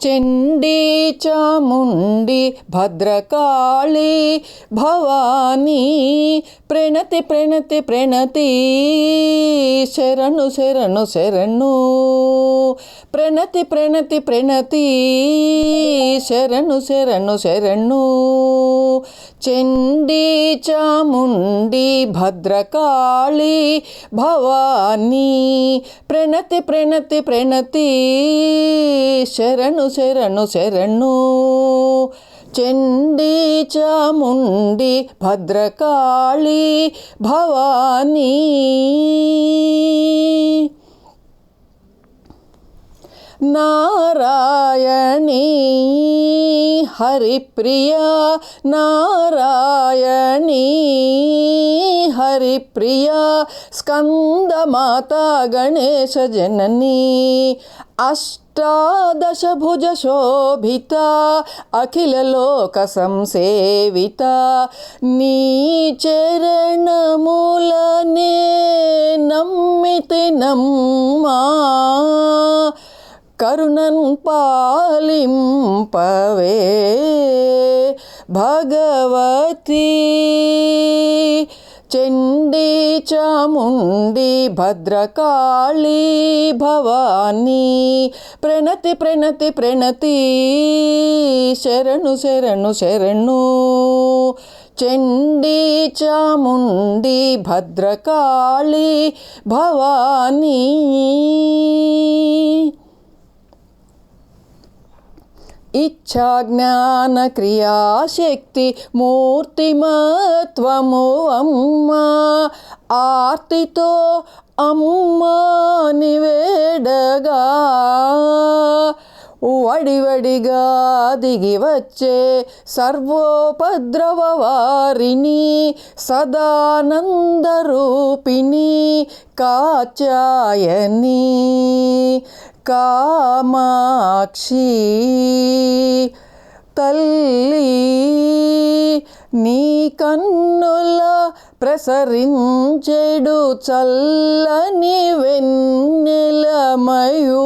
చండీ చాముండి భద్రకాళి భవానీ ప్రణతి ప్రణతి ప్రణతి శరణు శరణు శరణు ప్రణతి ప్రణతి ప్రణతి శరణు శరణు శరణు చండీ చాముండి భద్రకాళి భవానీ ప్రణతి ప్రణతి ప్రణతి శరణు శరణు శరణు చండీ చాముండి భద్రకాళి భవానీ. నారాయణీ హరిప్రియా నారాయణీ హరిప్రియా స్కందమాత గణేశ జననీ అష్టాదశభుజ శోభిత అఖిలలోక సంసేవిత నీ చరణములనే నమ్మితి నమ్మా. కరుణన్ పాలింపవే భగవతి. చండీ చాముండి భద్రకాళీ భవానీ. ప్రణతి ప్రణతి ప్రణతి. శరణు శరణు శరణు. చండీ చాముండి భద్రకాళీ భవానీ. ఇచ్ఛాజ్ఞాన క్రియాశక్తి మూర్తిమత్వము అమ్మా. ఆర్తితో అమ్మా నివేడగా. వడివడిగా దిగి వచ్చే సర్వోపద్రవ వారిని సదానందరూపిణి కాచాయని. కామాక్షి తల్లి నీ కన్నుల ప్రసరించెడు చల్లని వెన్నెల మయూఖములలో.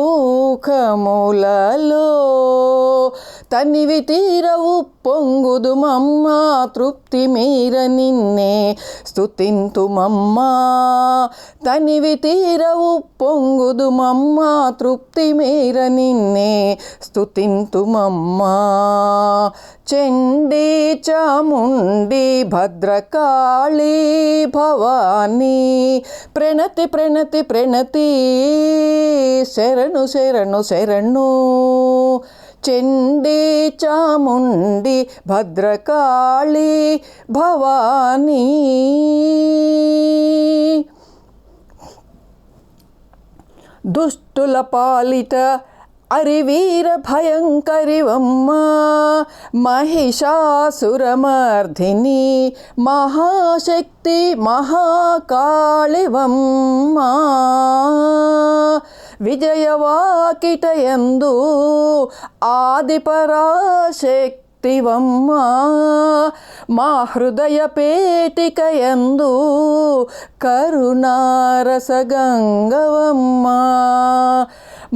తనివి తీరవు పొంగుదుమమ్మా తృప్తి మీర నిన్నే స్తుతింతుమమ్మా తనివి తీరవు పొంగుదుమమ్మా తృప్తి మీర నిన్నే స్తుతింతుమమ్మా చండీ చాముండి భద్రకాళీ భవానీ ప్రణతి ప్రణతి ప్రణతి శరణు శరణు శరణు. చండీ చాముండి భద్రకాళి భవానీ. దుష్టుల పాలిట అరివీర భయంకరివమ్మ మహిషాసురమర్ధిని మహాశక్తి మహాకాళివమ్మా. విజయవాకిటయందు ఆదిపరాశక్తి శక్తివమ్మా మా హృదయ పేటికయందు కరుణారసగంగవమ్మ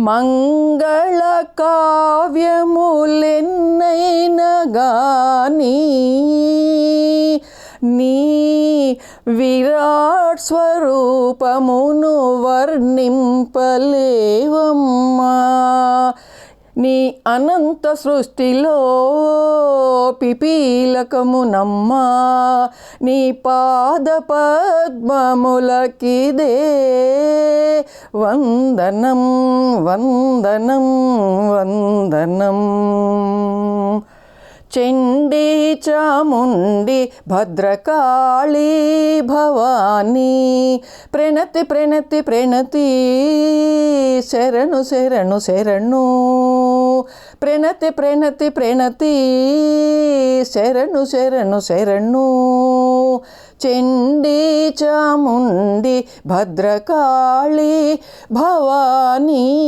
మంగళ కావ్యములెన్నైన గానీ నీ విరాట్ స్వరూపమును వర్ణింపలేవమ్మా. నీ అనంత సృష్టిలో పిపీలకమునమ్మా. నీ పాద పద్మములకిదే వందనం వందనం వందనం. చండీ చాముండి భద్రకాళీ భవానీ. ప్రణతి ప్రణతి ప్రణతి శరణు శరణు శరణు. ప్రణతి ప్రణతి ప్రణతి శరణు శరణు శరణు. చెండి చాముండి భద్రకాళి భవానీ.